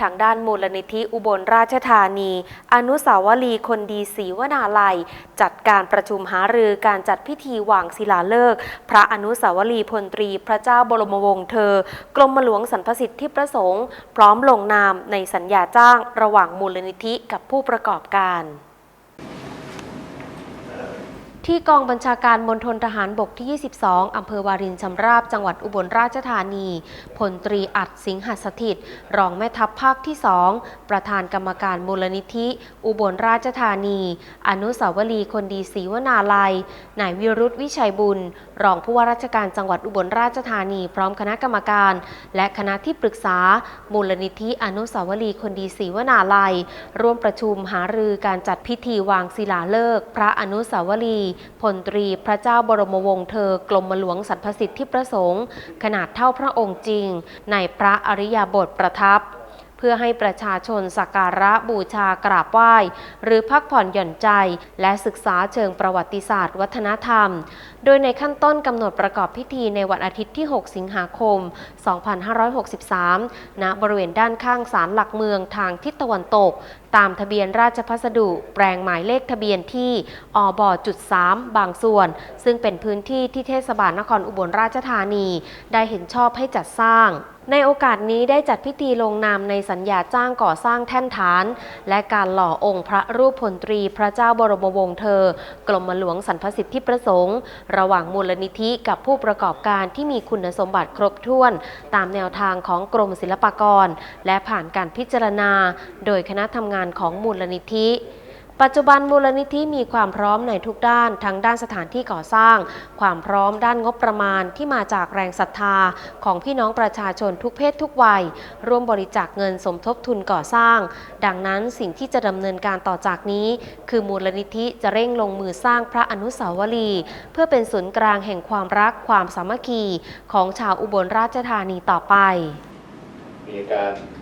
ทางด้านมูลนิธิอุบลราชธานี อนุสาวรีย์คนดีศรีวนาลัย จัดการประชุมหารือการจัดพิธีวางศิลาฤกษ์พระอนุสาวรีย์พลตรีพระเจ้าบรมวงศ์เธอ กรมหลวงสรรพสิทธิประสงค์ พร้อมลงนามในสัญญาจ้างระหว่างมูลนิธิกับผู้ประกอบการ ที่กองบัญชาการมณฑลทหารบกที่ 22 อำเภอวารินชำราบ จังหวัดอุบลราชธานี พลตรีอัดสิงหสถิต รองแม่ทัพภาคที่ 2 ประธานกรรมการมูลนิธิ อุบลราชธานี อนุสาวรีย์คนดีศรีวนาลัย นายวิรุธวิชัยบุญ รองผู้ว่าราชการจังหวัดอุบลราชธานี พร้อมคณะกรรมการ และคณะที่ปรึกษา มูลนิธิอนุสาวรีย์คนดีศรีวนาลัย ร่วมประชุมหารือการจัดพิธีวางศิลาฤกษ์พระอนุสาวรีย์พลตรีพระเจ้าบรมวงศ์เธอกรมหลวงสรรพสิทธิประสงค์ ขนาดเท่าพระองค์จริง ในพระอริยบทประทับ พื่อให้ประชาชนสักการะบูชากราบไหว้ หรือพักผ่อนหย่อนใจ และศึกษาเชิงประวัติศาสตร์ วัฒนธรรม โดยในขั้นต้นกำหนดประกอบพิธีในวันอาทิตย์ที่ 6 สิงหาคม 2563 ณ บริเวณด้านข้างศาลหลักเมืองทางทิศตะวันตก ตามทะเบียนราชพัสดุ แปลงหมายเลขทะเบียนที่อบจุด3บางส่วน ซึ่งเป็นพื้นที่ที่เทศบาลนครอุบลราชธานี ได้เห็นชอบให้จัดสร้าง ในโอกาสนี้ได้จัดพิธีลงนามในสัญญาจ้างก่อสร้างแท่นฐาน และการหล่อองค์พระรูปพลตรีพระเจ้าบรมวงศ์เธอ กรมหลวงสรรพสิทธิประสงค์ ระหว่างมูลนิธิกับผู้ประกอบการที่มีคุณสมบัติครบถ้วน ตามแนวทางของกรมศิลปากร และผ่านการพิจารณา โดยคณะทำงานของมูลนิธิ ปัจจุบันมูลนิธิมีความพร้อมในทุกด้านทั้งด้านสถานที่ก่อสร้าง ความพร้อมด้านงบประมาณที่มาจากแรงศรัทธา ของพี่น้องประชาชนทุกเพศทุกวัย ร่วมบริจาคเงินสมทบทุนก่อสร้าง ดังนั้นสิ่งที่จะดำเนินการต่อจากนี้ คือมูลนิธิจะเร่งลงมือสร้างพระอนุสาวรีย์เพื่อเป็นศูนย์กลางแห่งความรักความสามัคคี ของชาวอุบลราชธานีต่อไป มีการ